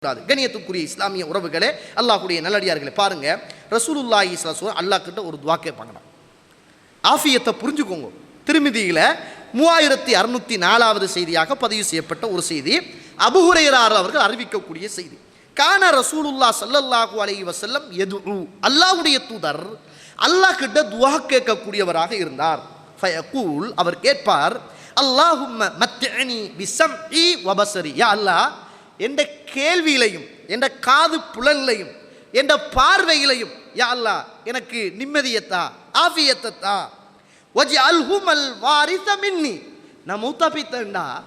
கூடாது. கணியத்துக்குரிய இஸ்லாமிய உறவுகளே அல்லாஹுடைய நல்லடியார்களை பாருங்க. ரசூலுல்லாஹி இஸ்லாம் அல்லாஹ் கிட்ட ஒரு துவா கேட்பாங்கண்ணா ஆஃபியத்தை புரிஞ்சுக்கோங்க. திருமதியில் மூவாயிரத்தி அறுநூத்தி நாலாவது செய்தியாக பதிவு செய்யப்பட்ட ஒரு செய்தி அபுஹுரையரார் அவர்கள் அறிவிக்கக்கூடிய செய்தி. கான ரசூலுல்லா சல்லல்லாஹு அலைஹி வசல்லம் எது அல்லாஹ்வுடைய தூதர் அல்லாஹ் கிட்ட துவா கேட்கக்கூடியவராக இருந்தார். ஃபயகூல் அவர் கேட்பார் அல்லாஹும்ம விசம் இ வபசரி. யா அல்லாஹ் என்ற கேள்வியிலையும் என்ற காது புலன்லையும் என்ற பார்வையிலையும் யா அல்லா எனக்கு நிம்மதியத்தா ஆஃபியத்தா வஜி அல்ஹுமல் வாரிச மின்னி. நான் மூத்தாப்பித்தண்டா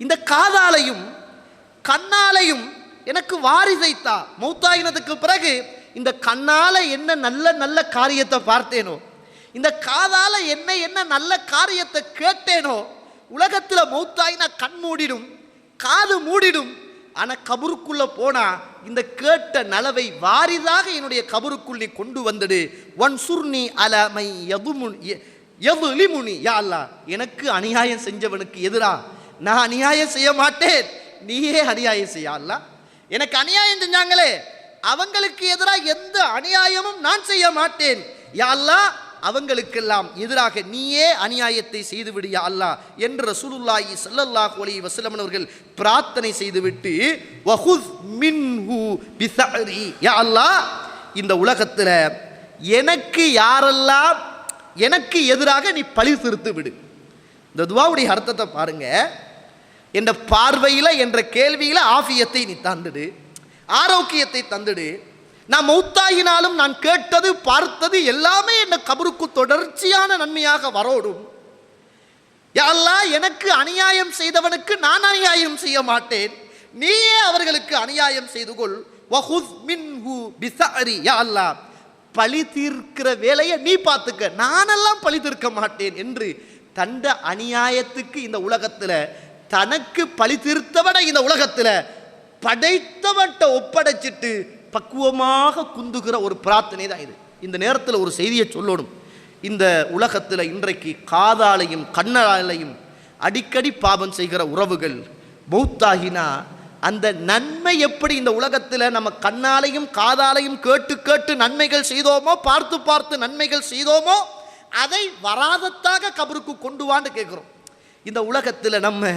இந்த காதாலையும் கண்ணாலையும் எனக்கு வாரிசைத்தா. மௌத்தாயினதுக்கு பிறகு இந்த கண்ணால என்ன நல்ல நல்ல காரியத்தை பார்த்தேனோ இந்த காதால என்ன என்ன நல்ல காரியத்தை கேட்டேனோ உலகத்தில் மௌத்தாயினா கண் மூடிடும் காது மூடிடும் ஆனால் கபருக்குள்ளே போனால் இந்த கேட்ட நலவை வாரிதாக என்னுடைய கபருக்குள் நீ கொண்டு வந்துடு. ஒன் சுர்ணி அலமை எதுமுன் எதுலிமுனி யா அல்லா எனக்கு அநியாயம் செஞ்சவனுக்கு எதிரா? நான் அநியாயம் செய்ய மாட்டேன். நீயே அநியாயம் செய்ய எனக்கு அநியாயம் செஞ்சாங்களே. அவங்களுக்கு எதிராக எந்த அநியாயமும் நான் செய்ய மாட்டேன். யா அல்லா அவங்களுக்கெல்லாம் எதிராக நீயே அநியாயத்தை செய்துவிடு யா அல்லாஹ் என்று ரசூலுல்லாஹி ஸல்லல்லாஹு அலைஹி வஸல்லம் அவர்கள் பிரார்த்தனை செய்துவிட்டு வஹுஸ் மின்ஹு பிஸரி யா அல்லாஹ் இந்த உலகத்தில் எனக்கு யாரெல்லாம் எனக்கு எதிராக நீ பழி திருத்து விடு இந்த துவாவுடைய அர்த்தத்தை பாருங்க. என்ற பார்வையில் என்ற கேள்வியில் ஆஃபியத்தை நீ தந்துடு ஆரோக்கியத்தை தந்துடு நான் மௌத்தாகினாலும் நான் கேட்டது பார்த்தது எல்லாமே என்ன கபருக்கு தொடர்ச்சியான நன்மையாக வரோடும். யாரெல்லாம் எனக்கு அநியாயம் செய்தவனுக்கு நான் அநியாயம் செய்ய மாட்டேன். நீயே அவர்களுக்கு அநியாயம் செய்து கொள். வஹுஸ் மின்ஹு யா பழி தீர்க்கிற வேலையை நீ பார்த்துக்க. நானெல்லாம் பழி தீர்க்க மாட்டேன் என்று தந்த அநியாயத்துக்கு இந்த உலகத்தில் தனக்கு பழி தீர்த்தவனை இந்த உலகத்தில் படைத்தவட்ட ஒப்படைச்சிட்டு பக்குவமாக குந்துகிற ஒரு பிரார்த்தனை தான் இது. இந்த நேரத்தில் ஒரு செய்தியை சொல்லணும். இந்த உலகத்தில் இன்றைக்கு காதாலையும் கண்ணாலையும் அடிக்கடி பாவம் செய்கிற உறவுகள் பௌத்தாகினா அந்த நன்மை எப்படி இந்த உலகத்தில் நம்ம கண்ணாலையும் காதாலையும் கேட்டு கேட்டு நன்மைகள் செய்தோமோ பார்த்து பார்த்து நன்மைகள் செய்தோமோ அதை வராதத்தாக கபருக்கு கொண்டு வான்னு கேட்குறோம் இந்த உலகத்தில் நம்ம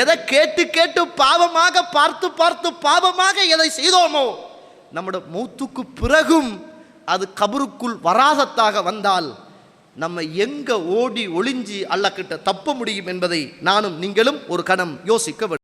எதை கேட்டு கேட்டு பாவமாக பார்த்து பார்த்து பாவமாக எதை செய்தோமோ நம்முடைய மூத்துக்கு பிறகும் அது கபருக்குள் வராதத்தாக வந்தால் நம்ம எங்க ஓடி ஒளிஞ்சி அல்லக்கிட்ட தப்ப முடியும் என்பதை நானும் நீங்களும் ஒரு கணம் யோசிக்க வேண்டும்.